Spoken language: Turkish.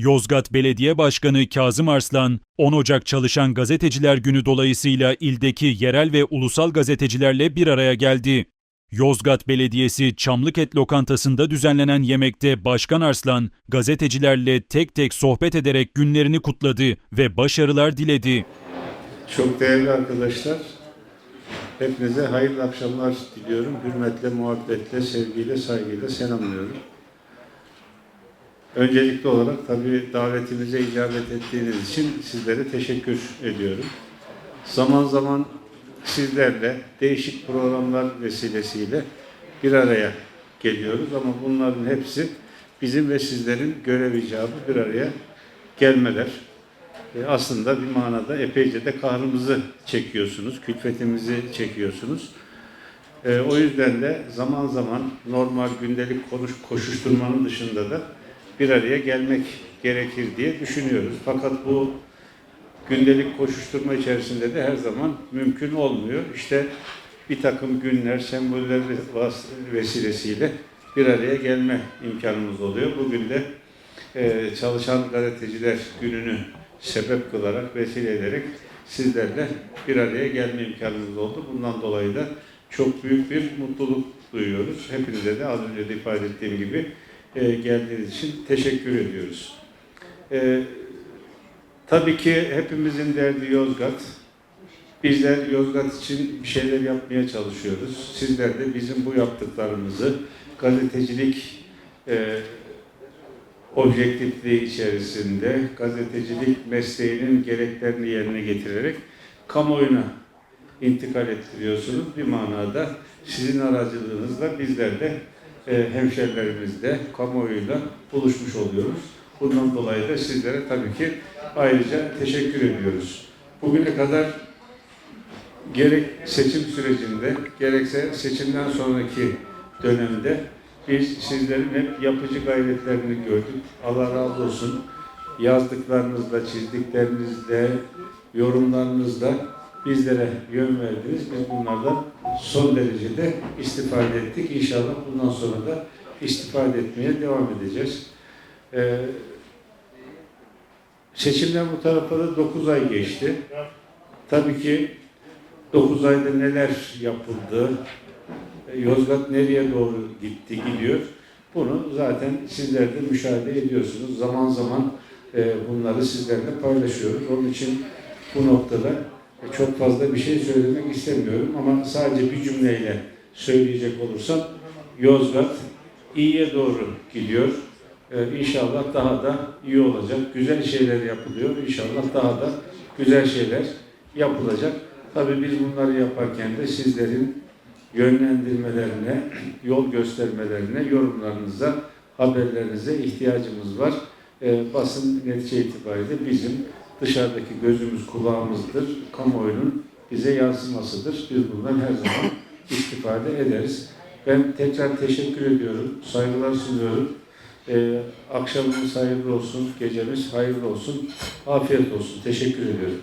Yozgat Belediye Başkanı Kazım Arslan, 10 Ocak Çalışan Gazeteciler Günü dolayısıyla ildeki yerel ve ulusal gazetecilerle bir araya geldi. Yozgat Belediyesi Çamlıket Lokantası'nda düzenlenen yemekte Başkan Arslan, gazetecilerle tek tek sohbet ederek günlerini kutladı ve başarılar diledi. Çok değerli arkadaşlar, hepinize hayırlı akşamlar diliyorum. Hürmetle, muhabbetle, sevgiyle, saygıyla selamlıyorum. Öncelikli olarak tabii davetimize icabet ettiğiniz için sizlere teşekkür ediyorum. Zaman zaman sizlerle değişik programlar vesilesiyle bir araya geliyoruz ama bunların hepsi bizim ve sizlerin görev icabı bir araya gelmeler. E, aslında bir manada epeyce de kahrımızı çekiyorsunuz, külfetimizi çekiyorsunuz. E, o yüzden de zaman zaman normal gündelik konuş, koşuşturmanın dışında da bir araya gelmek gerekir diye düşünüyoruz. Fakat bu gündelik koşuşturma içerisinde de her zaman mümkün olmuyor. İşte bir takım günler, semboller vesilesiyle bir araya gelme imkanımız oluyor. Bugün de e, Çalışan Gazeteciler Günü'nü sebep kılarak, vesile ederek sizlerle bir araya gelme imkanımız oldu. Bundan dolayı da çok büyük bir mutluluk duyuyoruz. Hepinize de az önce de ifade ettiğim gibi e, geldiğiniz için teşekkür ediyoruz. E, tabii ki hepimizin derdi Yozgat. Bizler Yozgat için bir şeyler yapmaya çalışıyoruz. Sizler de bizim bu yaptıklarımızı gazetecilik e, objektifliği içerisinde gazetecilik mesleğinin gereklerini yerine getirerek kamuoyuna intikal ettiriyorsunuz. Bir manada sizin aracılığınızla bizler de e, hemşerilerimizle, kamuoyuyla buluşmuş oluyoruz. Bundan dolayı da sizlere tabii ki ayrıca teşekkür ediyoruz. Bugüne kadar gerek seçim sürecinde gerekse seçimden sonraki dönemde biz sizlerin hep yapıcı gayretlerini gördük. Allah razı olsun. Yazdıklarınızla, çizdiklerinizle, yorumlarınızla bizlere yön verdiniz ve bunlardan son derecede istifade ettik. İnşallah bundan sonra da istifade etmeye devam edeceğiz. Ee, seçimden bu tarafa da 9 ay geçti. Tabii ki 9 ayda neler yapıldı, Yozgat nereye doğru gitti, gidiyor. Bunu zaten sizler de müşahede ediyorsunuz. Zaman zaman e, bunları sizlerle paylaşıyoruz. Onun için bu noktada çok fazla bir şey söylemek istemiyorum ama sadece bir cümleyle söyleyecek olursam Yozgat iyiye doğru gidiyor. E, inşallah daha da iyi olacak. Güzel şeyler yapılıyor. İnşallah daha da güzel şeyler yapılacak. Tabii biz bunları yaparken de sizlerin yönlendirmelerine, yol göstermelerine, yorumlarınıza, haberlerinize ihtiyacımız var. Ee, basın netice itibariyle bizim dışarıdaki gözümüz, kulağımızdır. Kamuoyunun bize yansımasıdır. Biz bundan her zaman istifade ederiz. Ben tekrar teşekkür ediyorum, saygılar sunuyorum. Ee, akşamımız hayırlı olsun, gecemiz hayırlı olsun, afiyet olsun. Teşekkür ediyorum.